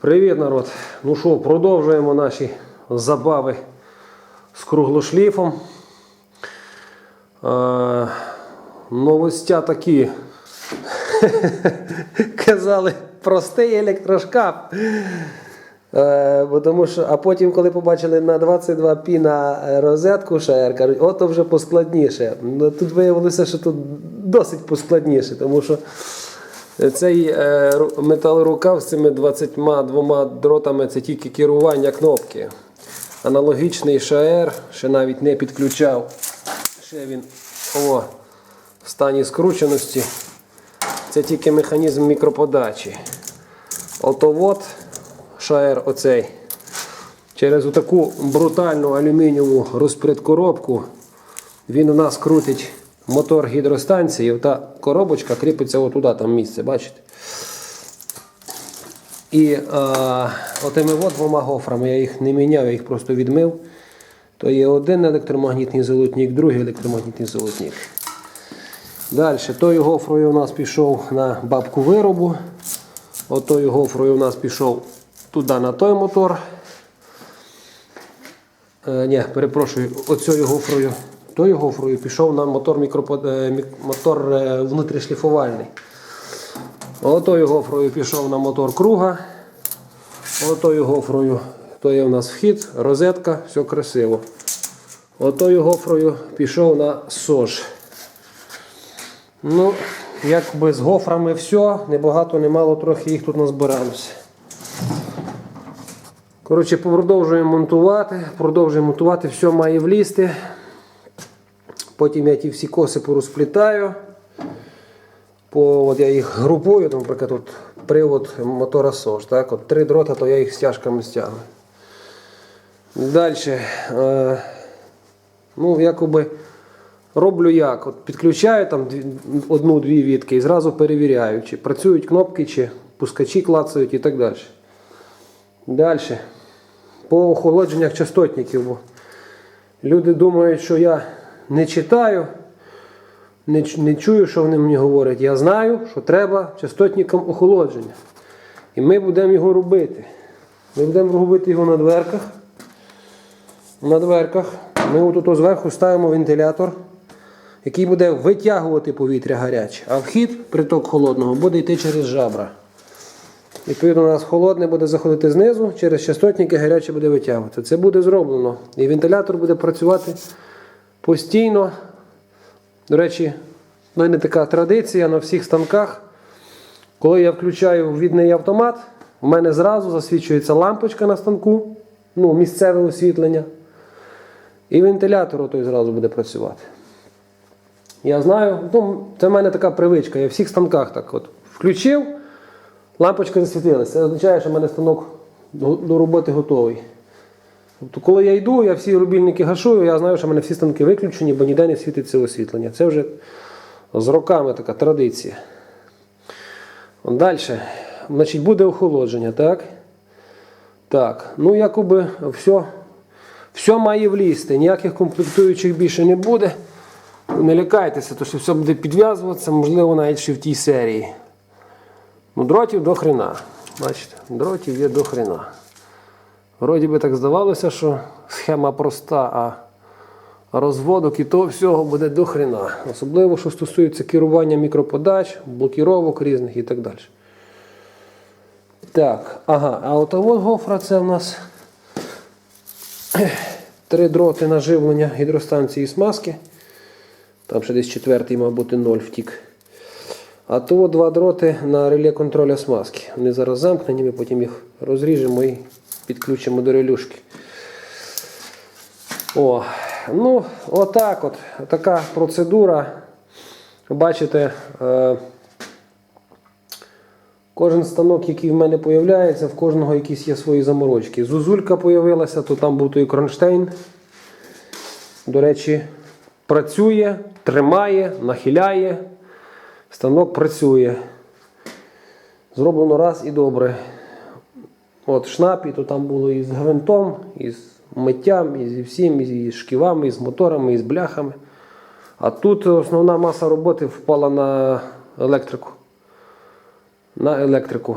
Привіт, народ! Ну що, продовжуємо наші забави з круглошліфом. Е, новостя такі. Казали, простий електрошкаф. Е, тому що, а потім, коли побачили на 22 пі на розетку шаєр, кажуть, ото вже поскладніше. Ну, тут виявилося, що тут досить поскладніше, тому що цей е, металорукав з цими 22 дротами це тільки керування кнопки. Аналогічний шаер ще навіть не підключав. Ще він о, в стані скрученості. Це тільки механізм мікроподачі. Ото от шаер оцей. Через таку брутальну алюмінієву розпредкоробку він у нас крутить мотор гідростанції. Та коробочка кріпиться отуда, там місце, бачите? І е, отими от двома гофрами я їх не міняв, я їх просто відмив. То є один електромагнітний золотник, другий електромагнітний золотник. Далі, тою гофрою у нас пішов на бабку виробу. Отою гофрою у нас пішов туди на той мотор. Е, ні, перепрошую, оцею гофрою, тою гофрою пішов на мотор, мікропод... е, мотор е, внутрішліфувальний. Отою гофрою пішов на мотор круга. Отою гофрою, то є у нас вхід, розетка, все красиво. Отою гофрою пішов на сож. Ну, якби з гофрами все, небагато, немало, трохи їх тут назбиралося. Коротше, продовжуємо монтувати, продовжуємо монтувати, все має влізти. Потім я ті всі коси порозплітаю. По, от я їх групую, там, наприклад, от привод мотора СОЖ. Так? От три дрота, то я їх стяжками стягну. Далі. Е, ну, якоби роблю як? От підключаю там одну-дві вітки і зразу перевіряю, чи працюють кнопки, чи пускачі клацають і так далі. Далі. По охолодженнях частотників. Люди думають, що я не читаю, не, не чую, що вони мені говорять. Я знаю, що треба частотникам охолодження. І ми будемо його робити. Ми будемо робити його на дверках. На дверках. Ми отут зверху ставимо вентилятор, який буде витягувати повітря гаряче, а вхід, приток холодного, буде йти через жабра. Відповідно, у нас холодне буде заходити знизу, через частотники гаряче буде витягувати. Це буде зроблено. І вентилятор буде працювати постійно. До речі, в мене така традиція на всіх станках. Коли я включаю відний автомат, у мене зразу засвічується лампочка на станку, ну, місцеве освітлення. І вентилятор той зразу буде працювати. Я знаю, ну, це в мене така привичка. Я в всіх станках так от включив, лампочка засвітилася. Це означає, що в мене станок до роботи готовий. Тобто, коли я йду, я всі рубільники гашую, я знаю, що в мене всі станки виключені, бо ніде не світиться освітлення. Це вже з роками така традиція. Далі. Значить, буде охолодження, так? Так, ну якоби все, все має влізти, ніяких комплектуючих більше не буде. Не лякайтеся, то що все буде підв'язуватися, можливо, навіть ще в тій серії. Ну, дротів до хрена. Бачите, дротів є до хрена. Вроді би так здавалося, що схема проста, а розводок і того всього буде до хрена. Особливо, що стосується керування мікроподач, блокіровок різних і так далі. Так, ага, а от гофра це в нас три дроти на живлення гідростанції смазки. Там ще десь четвертий, бути ноль втік. А то два дроти на реле контроля смазки. Вони зараз замкнені, ми потім їх розріжемо і підключимо до релюшки. О, ну, отак от. Така процедура. Бачите, е, кожен станок, який в мене з'являється, в кожного якісь є свої заморочки. Зузулька з'явилася, то там був той кронштейн. До речі, працює, тримає, нахиляє. Станок працює. Зроблено раз і добре. От шнапі, то там було і з гвинтом, і з миттям, і зі всім, і з шківами, і з моторами, і з бляхами. А тут основна маса роботи впала на електрику. На електрику.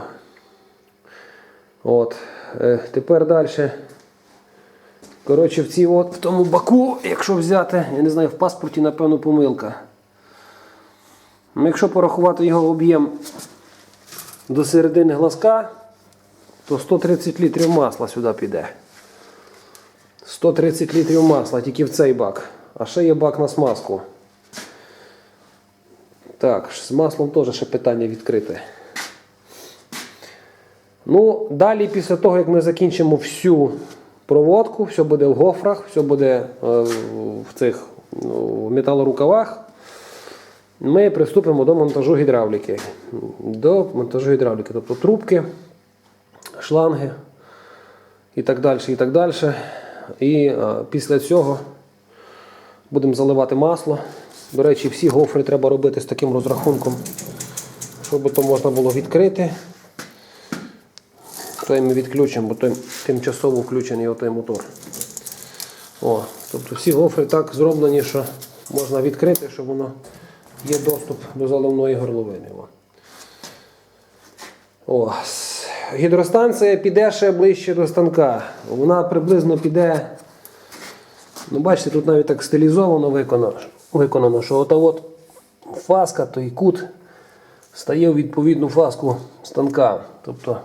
От. Е, тепер далі. Коротше, в цій от, в тому баку, якщо взяти, я не знаю, в паспорті, напевно, помилка. Ну, якщо порахувати його об'єм до середини глазка, то 130 літрів масла сюди піде. 130 літрів масла тільки в цей бак. А ще є бак на смазку. Так, з маслом теж ще питання відкрите. Ну, далі, після того, як ми закінчимо всю проводку, все буде в гофрах, все буде е, в цих ну, в металорукавах, ми приступимо до монтажу гідравліки. До монтажу гідравліки, тобто трубки, шланги і так далі. І так далі. І е, після цього будемо заливати масло. До речі, всі гофри треба робити з таким розрахунком, щоб то можна було відкрити. Той ми відключимо, бо той тимчасово включений отой мотор. О, тобто всі гофри так зроблені, що можна відкрити, щоб воно є доступ до заливної горловини. О. Гідростанція піде ще ближче до станка. Вона приблизно піде. Ну, бачите, тут навіть так стилізовано виконано, виконано що ота от фаска, той кут стає в відповідну фаску станка. Тобто,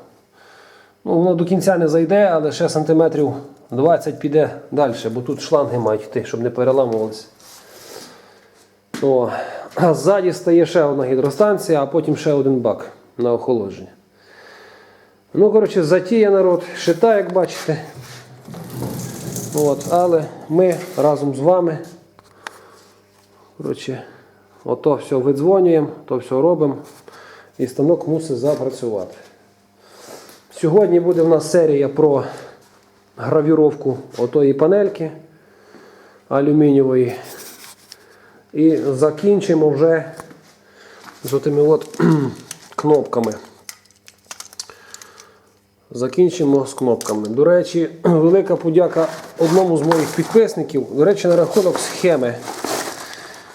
ну, воно до кінця не зайде, але ще сантиметрів 20 піде далі, бо тут шланги мають йти, щоб не переламувалися. О, а ззаді стає ще одна гідростанція, а потім ще один бак на охолодження. Ну, коротше, затія народ, шита, як бачите. От, але ми разом з вами. Коротше, ото все видзвонюємо, то все робимо. І станок мусить запрацювати. Сьогодні буде в нас серія про гравіровку отої панельки алюмінієвої. І закінчимо вже з отими от кнопками. Закінчимо з кнопками. До речі, велика подяка одному з моїх підписників. До речі, на рахунок схеми.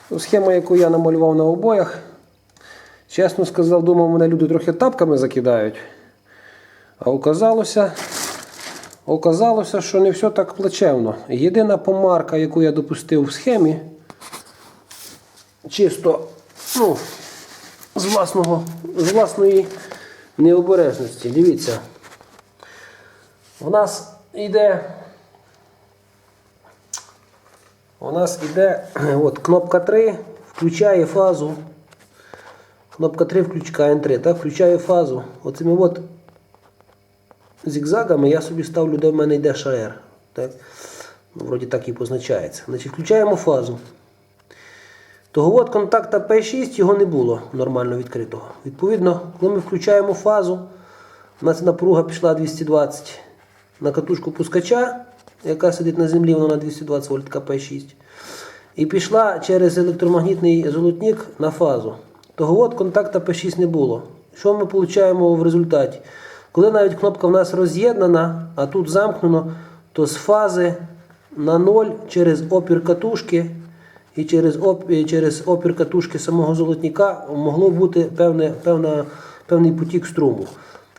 Ну, Схема, яку я намалював на обоях. Чесно сказав, думав, мене люди трохи тапками закидають. А оказалося, оказалося, що не все так плачевно. Єдина помарка, яку я допустив в схемі, чисто ну, з, власного, з власної необережності. Дивіться. У нас йде. У нас йде от, кнопка 3 включає фазу. Кнопка 3 включає N3, так, включає фазу. Оцими от зігзагами я собі ставлю, де в мене йде шар. Так? Ну, вроді так і позначається. Значить, включаємо фазу. Того от контакта P6 його не було нормально відкритого. Відповідно, коли ми включаємо фазу, у нас напруга пішла 220 на катушку пускача, яка сидить на землі, вона на 220 вольт така P6. І пішла через електромагнітний золотник на фазу. Того от контакта P6 не було. Що ми отримуємо в результаті? Коли навіть кнопка в нас роз'єднана, а тут замкнено, то з фази на 0 через опір катушки і через, оп, і через опір катушки самого золотника могло бути певне, певна, певний потік струму.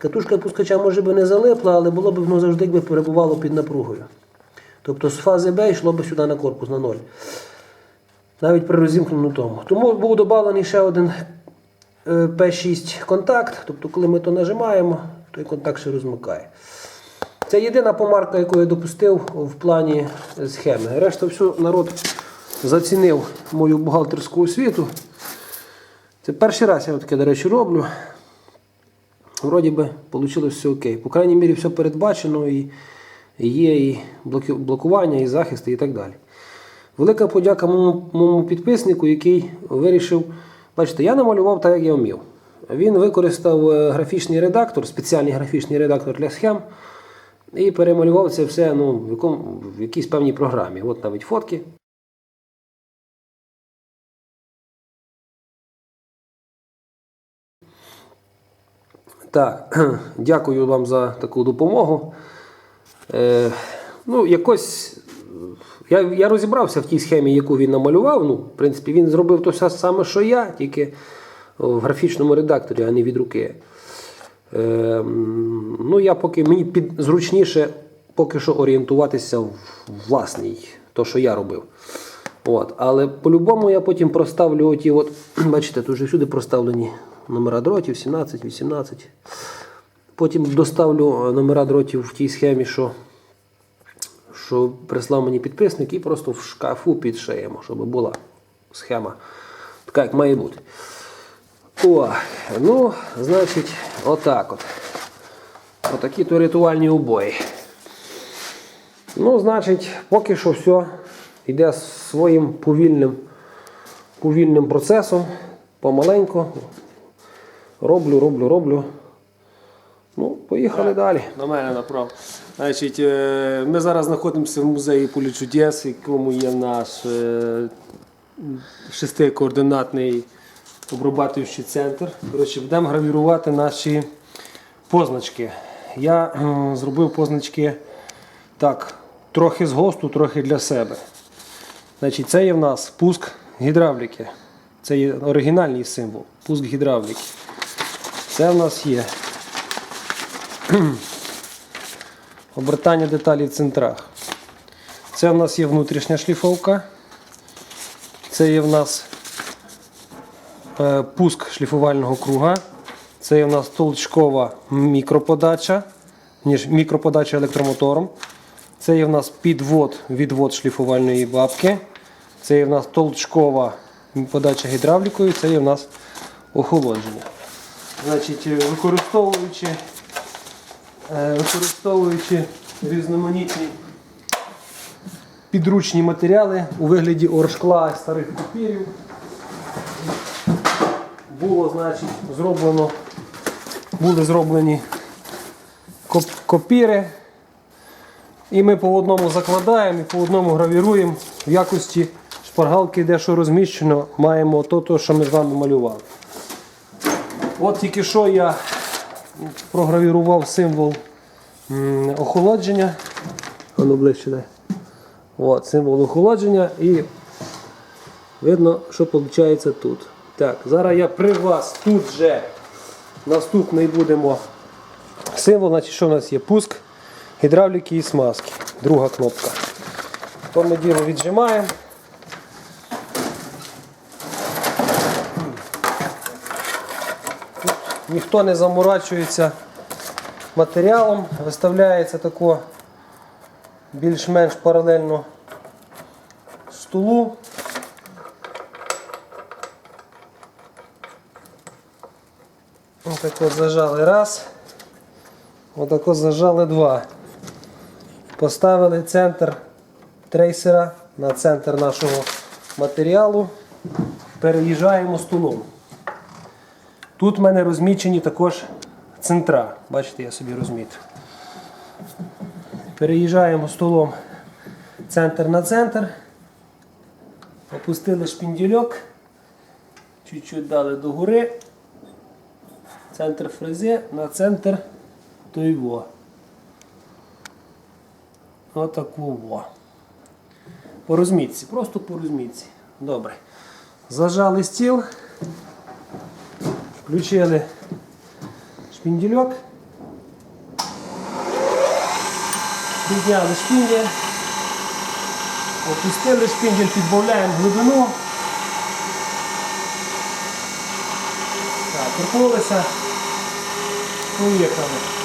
Катушка пускача може би не залипла, але було б воно завжди якби перебувало під напругою. Тобто з фази Б йшло б сюди на корпус на 0. Навіть при розімкненому тому. Тому був додавлений ще один е, P6 контакт. Тобто, коли ми то нажимаємо, той контакт ще розмикає. Це єдина помарка, яку я допустив в плані схеми. Решта все народ зацінив мою бухгалтерську освіту. Це перший раз я таке, до речі, роблю. Вроді би вийшло все окей. По крайній мірі, все передбачено і є і блокування, і захист, і так далі. Велика подяка моєму підписнику, який вирішив. Бачите, я намалював так, як я вмів. Він використав е, графічний редактор, спеціальний графічний редактор для схем, і перемалював це все ну, в, якому, в якійсь певній програмі. От навіть фотки. Так, дякую вам за таку допомогу. Е, ну, якось я, я розібрався в тій схемі, яку він намалював. Ну, в принципі, він зробив те саме, що я, тільки в графічному редакторі, а не від руки. Е, ну, я поки мені під, зручніше поки що орієнтуватися в власній, то, що я робив. От. Але по-любому я потім проставлю оті, от, бачите, тут вже всюди проставлені номера дротів, 17, 18. Потім доставлю е, номера дротів в тій схемі, що, що прислав мені підписник, і просто в шкафу підшиємо, щоб була схема така, як має бути. О, ну, значить, отак от. Отакі то ритуальні обої. Ну, значить, поки що все йде своїм повільним, повільним процесом. Помаленьку. Роблю, роблю, роблю. Ну, поїхали далі. На мене направ. Значить, е, ми зараз знаходимося в музеї полі чудес, в якому є наш е, шестикоординатний обрабатуючий центр. Коротше, будемо гравірувати наші позначки. Я е, зробив позначки так, трохи з госту, трохи для себе. Значить, це є в нас пуск гідравліки. Це є оригінальний символ, пуск гідравліки. Це в нас є обертання деталей в центрах. Це в нас є внутрішня шліфовка. Це є в нас е, пуск шліфувального круга. Це є в нас толчкова мікроподача, ніж мікроподача електромотором. Це є в нас підвод, відвод шліфувальної бабки. Це є в нас толчкова подача гідравлікою, це є в нас охолодження. Значить, е, використовуючи Е, використовуючи різноманітні підручні матеріали у вигляді оршкла старих папірів. Було, значить, зроблено, були зроблені коп- копіри. І ми по одному закладаємо і по одному гравіруємо в якості шпаргалки, де що розміщено, маємо то, що ми з вами малювали. От тільки що я програвірував символ охолодження. Воно ближче дай. От, символ охолодження і видно, що виходить тут. Так, зараз я при вас тут же наступний будемо символ, значить, що в нас є пуск гідравліки і смазки. Друга кнопка. То ми діло віджимаємо. Ніхто не заморачується матеріалом, виставляється тако більш-менш паралельно столу. Отако зажали раз. Отако зажали два. Поставили центр трейсера на центр нашого матеріалу. Переїжджаємо столом. Тут в мене розмічені також центра. Бачите, я собі розмітив. Переїжджаємо столом центр на центр. Опустили шпіндільок. Чуть-чуть дали до гори. Центр фрези на центр тойво. Отаку во. По розмітці, просто по розмітці. Добре. Зажали стіл. Включили шпіндільок. Підняли шпіндель. Опустили шпіндель, підбавляємо глибину. Так, торкнулися. Поїхали.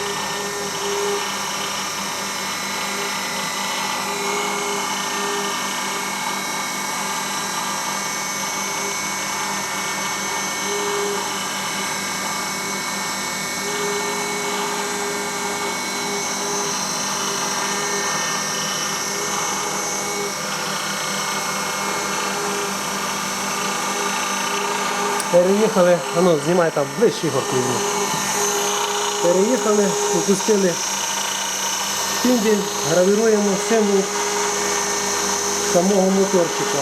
Переїхали, а ну знімай там ближче горку візьму. Переїхали, опустили шпіндель, гравіруємо символ самого моторчика,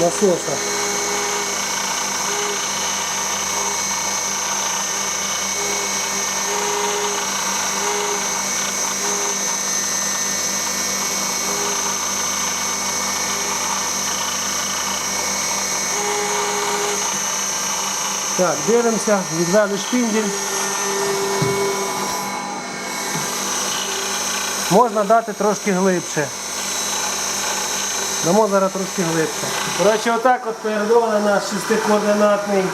насоса. Так, дивимося, відвели шпіндель. Можна дати трошки глибше. Дамо зараз трошки глибше. Коротше, отак от поєрдований наш шестикоординатний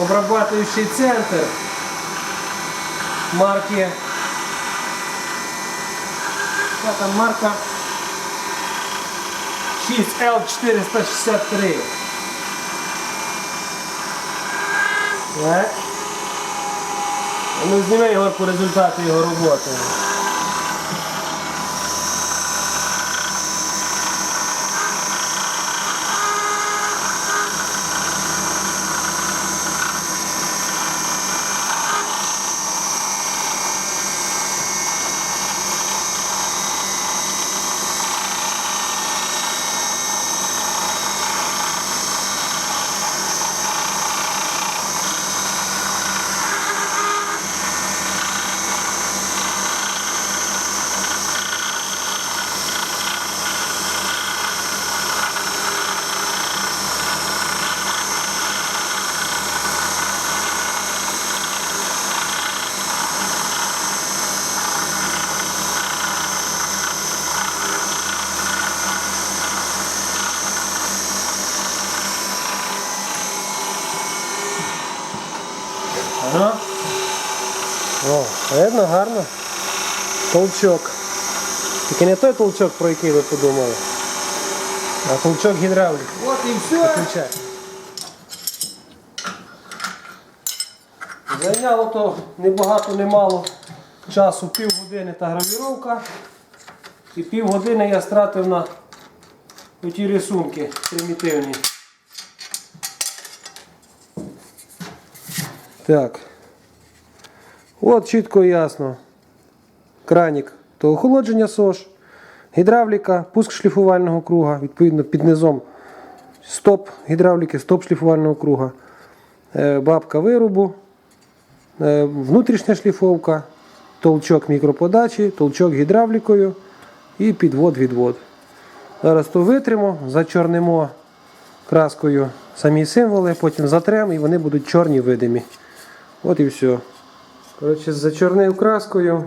обрабатуючий центр марки. Яка там марка 6L463. Так. А Ну, зніми його по результату його роботи. Ага. О, видно, гарно. Толчок. Тільки не той толчок, про який ви подумали. А толчок гідравлік. От і все. Включай. Зайняло то не багато, не мало часу, півгодини та гравіровка. І півгодини я стратив на ті рисунки примітивні. Так. От чітко і ясно. Кранік то охолодження СОЖ, гідравліка, пуск шліфувального круга, відповідно під низом стоп гідравліки, стоп шліфувального круга, е, бабка вирубу, е, внутрішня шліфовка, толчок мікроподачі, толчок гідравлікою і підвод-відвод. Зараз то витримо, зачорнимо краскою самі символи, потім затремо і вони будуть чорні видимі. От і все. Коротше, зачорнив краскою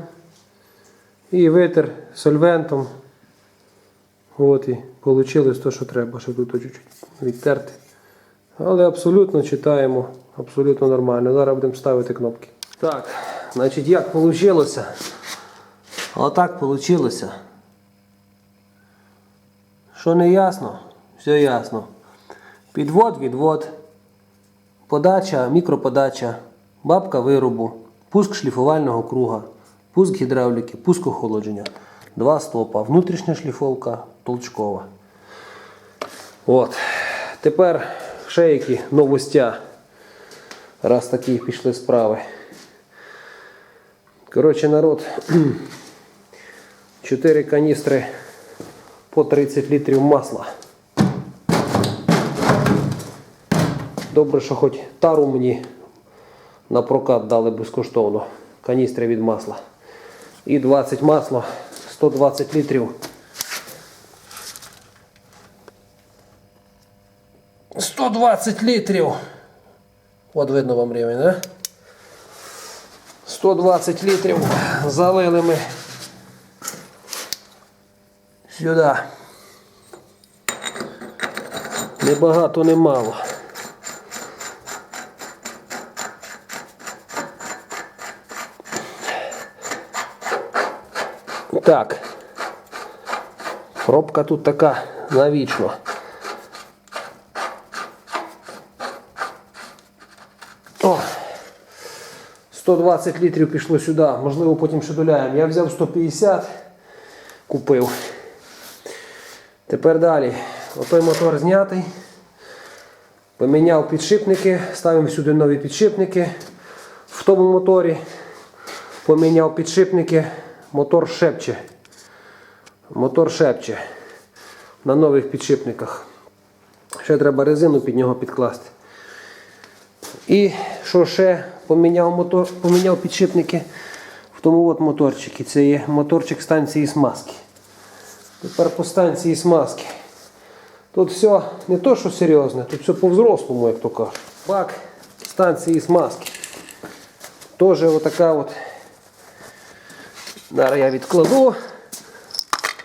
і витер сольвентом. От і вийшло те, що треба, ще тут чуть-чуть відтерти. Але абсолютно читаємо, абсолютно нормально. Зараз будемо ставити кнопки. Так, значить, як вийшло? Отак вийшло. Що не ясно? Все ясно. Підвод, відвод, подача, мікроподача, бабка виробу, пуск шліфувального круга, пуск гідравліки, пуск охолодження. Два стопа, внутрішня шліфовка, толчкова. От. Тепер ще які новостя. Раз такі пішли справи. Коротше, народ. 4 каністри по 30 літрів масла. Добре, що хоч тару мені на прокат дали безкоштовно. Каністри від масла. І 20 масла, 120 літрів. 120 літрів. От видно вам рівень, да? 120 літрів залили ми сюди. Не багато, Так. Пробка тут така навічно. О, 120 літрів пішло сюди, можливо, потім ще доляємо. Я взяв 150, купив. Тепер далі. Отой мотор знятий. Поміняв підшипники, ставимо сюди нові підшипники. В тому моторі поміняв підшипники, мотор шепче. Мотор шепче на нових підшипниках. Ще треба резину під нього підкласти. І що ще поміняв мотор, поміняв підшипники в тому от моторчику. Це є моторчик станції смазки. Тепер по станції смазки. Тут все не то, що серйозне, тут все по-взрослому, як то кажуть. Бак станції смазки. Теж отака от Зараз я відкладу.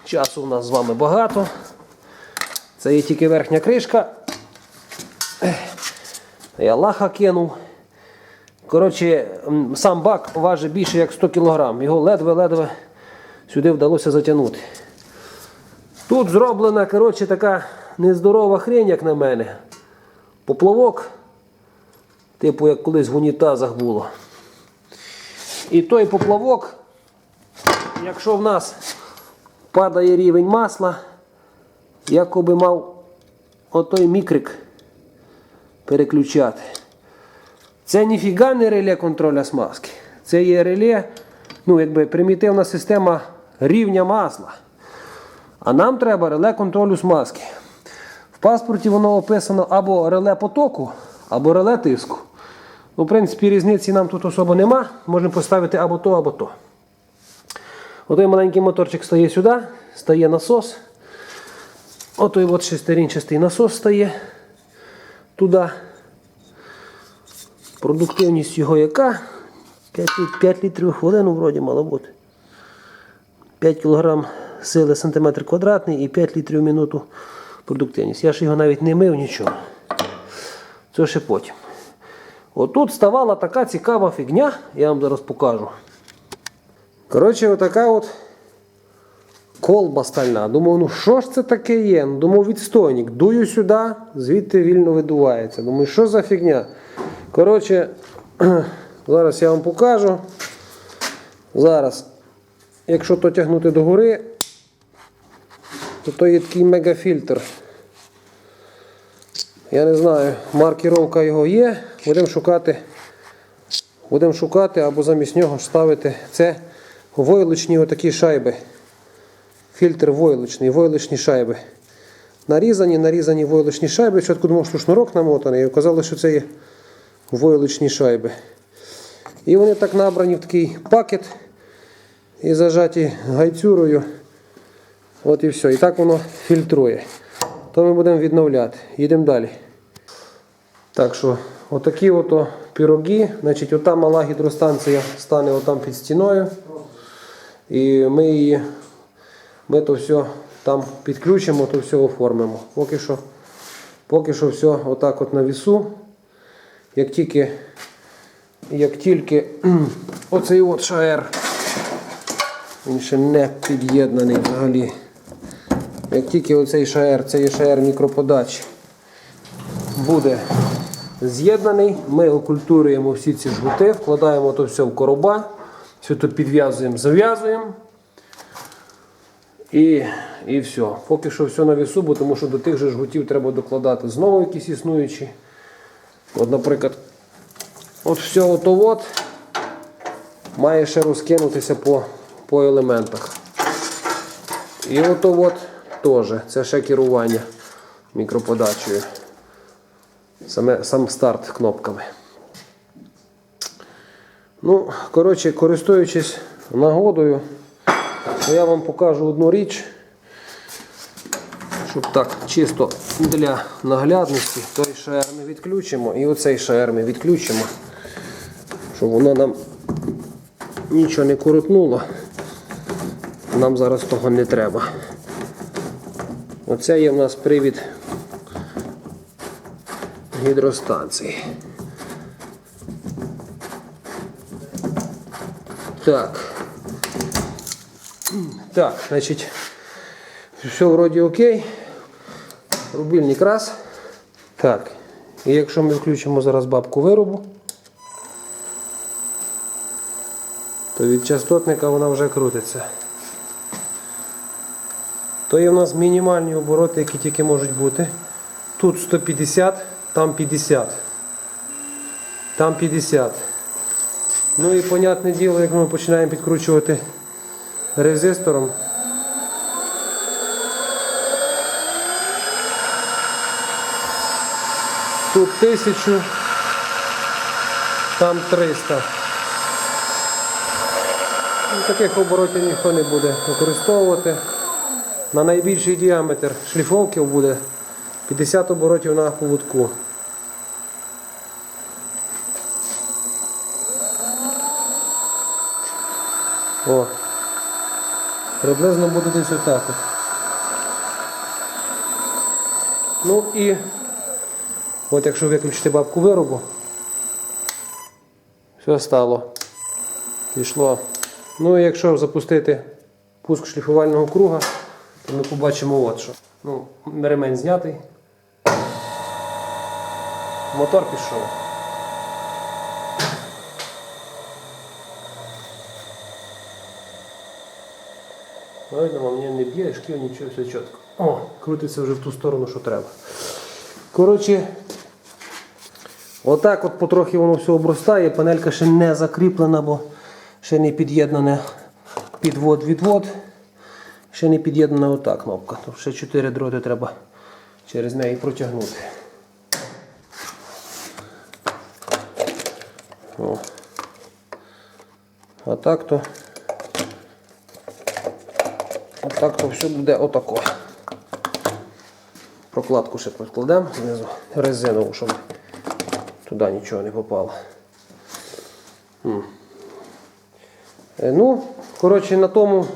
Часу у нас з вами багато. Це є тільки верхня кришка. Я лаха кинув. Коротше, сам бак важить більше як 100 кг. Його ледве-ледве сюди вдалося затягнути. Тут зроблена коротше, така нездорова хрень, як на мене. Поплавок, типу як колись в унітазах було. І той поплавок, якщо в нас падає рівень масла, якоби мав отой мікрик переключати. Це ніфіга не реле контроля смазки. Це є реле, ну, якби примітивна система рівня масла. А нам треба реле контролю смазки. В паспорті воно описано або реле потоку, або реле тиску. Ну, в принципі, різниці нам тут особо нема. Можемо поставити або то, або то. Отой маленький моторчик стає сюди, стає насос. Отой от шестерінчастий насос стає туди. Продуктивність його яка? 5, 5 літрів хвилину вроді мало бути. 5 кг сили сантиметр квадратний і 5 літрів в минуту продуктивність. Я ж його навіть не мив нічого. Це ще потім. Отут ставала така цікава фігня, я вам зараз покажу. Коротше, отака от колба стальна. Думав, ну що ж це таке є? Ну, Думав, відстойник. Дую сюди, звідти вільно видувається. Думаю, що за фігня? Коротше, зараз я вам покажу. Зараз, якщо то тягнути догори, то то є такий мегафільтр. Я не знаю, маркіровка його є. Будемо шукати. Будемо шукати або замість нього ставити. Це войлочні отакі шайби. Фільтр войлочний, войлочні шайби. Нарізані, нарізані войлочні шайби. Спочатку думав, що шнурок намотаний, і оказалось, що це є войлочні шайби. І вони так набрані в такий пакет і зажаті гайцюрою. От і все. І так воно фільтрує. То ми будемо відновляти. Їдемо далі. Так що, отакі ото піроги. Значить, ота мала гідростанція стане отам під стіною. І ми її, ми то все там підключимо, то все оформимо. Поки що, поки що все отак от на вісу. Як тільки, як тільки оцей от шаер, він ще не під'єднаний взагалі. Як тільки оцей шаер, цей шаер мікроподач буде з'єднаний, ми окультуруємо всі ці жгути, вкладаємо то все в короба, все то підв'язуємо, зав'язуємо. І, і все. Поки що все на вісу, бо тому що до тих же жгутів треба докладати знову якісь існуючі. От, наприклад, от все ото от має ще розкинутися по, по елементах. І ото от теж. Це ще керування мікроподачею. Саме, сам старт кнопками. Ну, коротше, користуючись нагодою, то я вам покажу одну річ, щоб так чисто для наглядності. Той шаер ми відключимо і оцей шаер ми відключимо, щоб воно нам нічого не коротнуло. Нам зараз того не треба. Оце є в нас привід гідростанції. Так. Так, значить, все вроді окей. Рубільник раз. Так. І якщо ми включимо зараз бабку виробу, то від частотника вона вже крутиться. То є в нас мінімальні обороти, які тільки можуть бути. Тут 150, там 50. Там 50. Ну і понятне діло, як ми починаємо підкручувати резистором. Тут 1000, там 300. Ну, Таких оборотів ніхто не буде використовувати. На найбільший діаметр шліфовки буде 50 оборотів на поводку. О, Приблизно буде десь отак. От. Ну і от якщо виключити бабку виробу, все стало. Пішло. Ну і якщо запустити пуск шліфувального круга, то ми побачимо от що. Ну, ремень знятий. Мотор пішов. Видно, мені не б'є, шкіл, нічого, все чітко. О, крутиться вже в ту сторону, що треба. Коротше, отак от потрохи воно все обростає. Панелька ще не закріплена, бо ще не під'єднане підвод-відвод. Ще не під'єднана ота кнопка. То ще 4 дроти треба через неї протягнути. О. А так то. Отак то все буде отако. Прокладку ще прикладемо знизу резинову, щоб туди нічого не попало. М. Е, Ну, коротше, на тому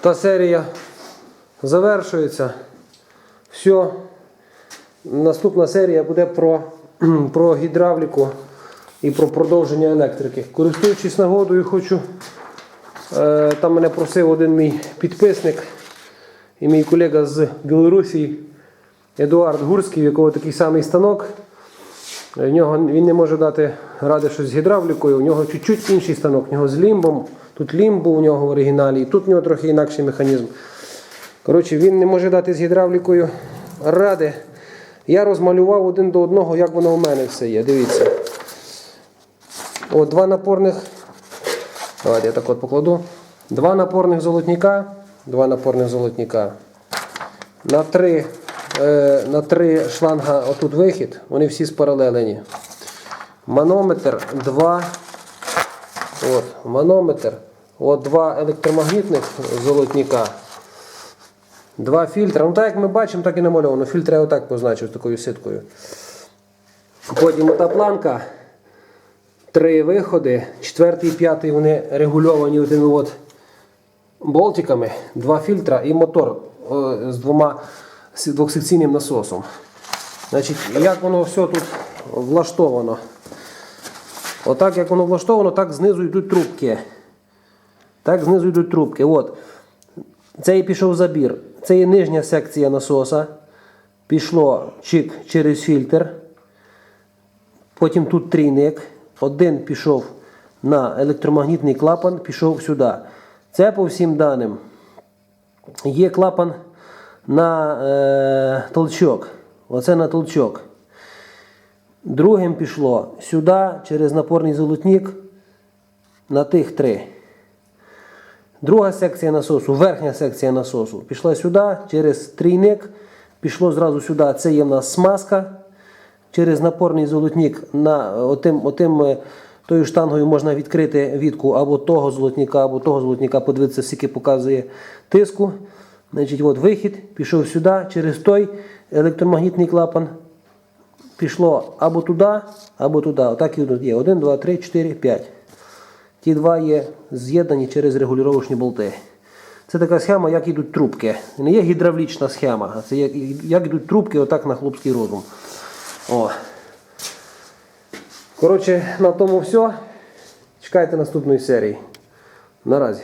та серія завершується. Все. Наступна серія буде про, про гідравліку і про продовження електрики. Користуючись нагодою, хочу. Е, Там мене просив один мій підписник і мій колега з Білорусі Едуард Гурський, в якого такий самий станок. В нього він не може дати ради щось з гідравлікою, у нього чуть-чуть інший станок, у нього з лімбом. Тут лімбу у нього в оригіналі, і тут у нього трохи інакший механізм. Коротше, він не може дати з гідравлікою ради. Я розмалював один до одного, як воно у мене все є. Дивіться. О, два напорних. Давайте я так от покладу. Два напорних золотника. Два напорних золотника. На три, е, на три шланга отут вихід. Вони всі спаралелені. Манометр 2. От, манометр. От два електромагнітних золотника. Два фільтри. Ну так як ми бачимо, так і намальовано. Фільтр я отак позначив такою сіткою. Потім ота планка. Три виходи. Четвертий і п'ятий вони регульовані один от болтиками. Два фільтра і мотор з двома двохсекційним насосом. Значить, як воно все тут влаштовано? Отак, як воно влаштовано, так знизу йдуть трубки. Так знизу йдуть трубки. От. Це і пішов забір. Це є нижня секція насоса. Пішло чик через фільтр. Потім тут трійник. Один пішов на електромагнітний клапан, пішов сюди. Це по всім даним. Є клапан на е, толчок. Оце на толчок. Другим пішло сюди через напорний золотник на тих три. Друга секція насосу, верхня секція насосу, пішла сюди через трійник, пішло зразу сюди. Це є в нас смазка. Через напорний золотник на отим, отим, е, тою штангою можна відкрити відку або того золотника, або того золотника, подивитися, скільки показує тиску. Значить, от вихід, пішов сюди, через той електромагнітний клапан. Пішло або туди, або туди. Отак і тут є. 1, 2, 3, 4, 5. Ті два є з'єднані через регулювачні болти. Це така схема, як йдуть трубки. Не є гідравлічна схема, а це як, як йдуть трубки, отак на хлопський розум. О. Коротше, на тому все. Чекайте наступної серії. Наразі.